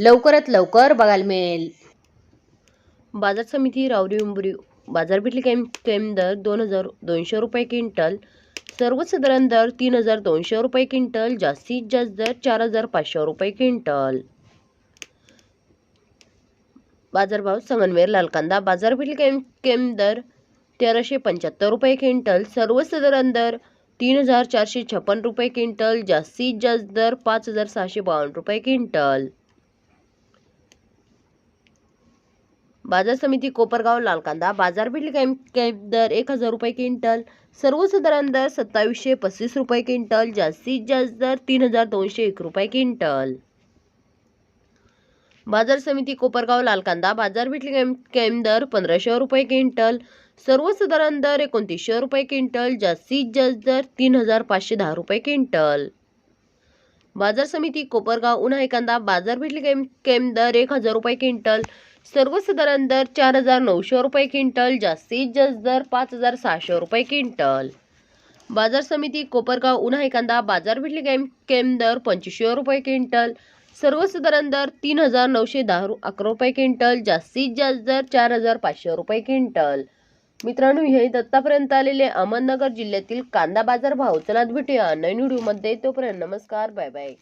लवकरात लवकर बघायला मिळेल. बाजार समिती रावरी उंबरी. बाजारपेठली कैम कैम दर दोन हजार दोनशे रुपये क्विंटल. सर्वसाधारण दर तीन हजार दोनशे रुपये क्विंटल. जास्तीत जास्त दर चार हजार पाचशे रुपये क्विंटल. बाजारभाव संगनवेर लाल कांदा बाजारपेठली कैम कैम दर तेराशे पंच्याहत्तर रुपये क्विंटल. सर्वसाधारण दर तीन हजार चारशे छप्पन रुपये क्विंटल. जास्तीत जास्त दर पाच हजार सहाशे बावन्न रुपये क्विंटल. बाजार समिती कोपरगाव लाल कांदा बाजारपेठ कैम कैम दर एक हजार रुपये क्विंटल. सर्वसाधारण दर सत्तावीसशे पस्तीस रुपये क्विंटल. जास्तीत जास्त दर तीन हजार दोनशे एक रुपये क्विंटल. बाजार समिती कोपरगाव लाल कांदा बाजारपेठ कैम कैम दर पंधराशे रुपये क्विंटल. सर्वसाधारण दर एकोणतीसशे रुपये क्विंटल. जास्तीत जास्त दर तीन हजार पाचशे दहा रुपये क्विंटल. बाजार समिती कोपरगाव उन्हाळी कांदा. बाजारपेठ कैम कैम दर एक हजार रुपये क्विंटल. सर्वसाधारण दर चार हजार नऊशे रुपये क्विंटल जास्तीत जास्त दर पाच हजार सहाशे रुपये क्विंटल. बाजार समिती कोपरगाव उन्हा कांदा बाजारपेठ केम केम दर पंचवीसशे रुपये क्विंटल. सर्वसाधारण दर तीन हजार नऊशे दहा अकरा रुपये क्विंटल जास्तीत जास्त दर चार हजार पाचशे रुपये क्विंटल. मित्रांनो हे दत्तापर्यंत आलेले अहमदनगर जिल्ह्यातील कांदा बाजार भाव. चला भेटूया नवीन व्हिडिओमध्ये. तोपर्यंत नमस्कार बाय बाय.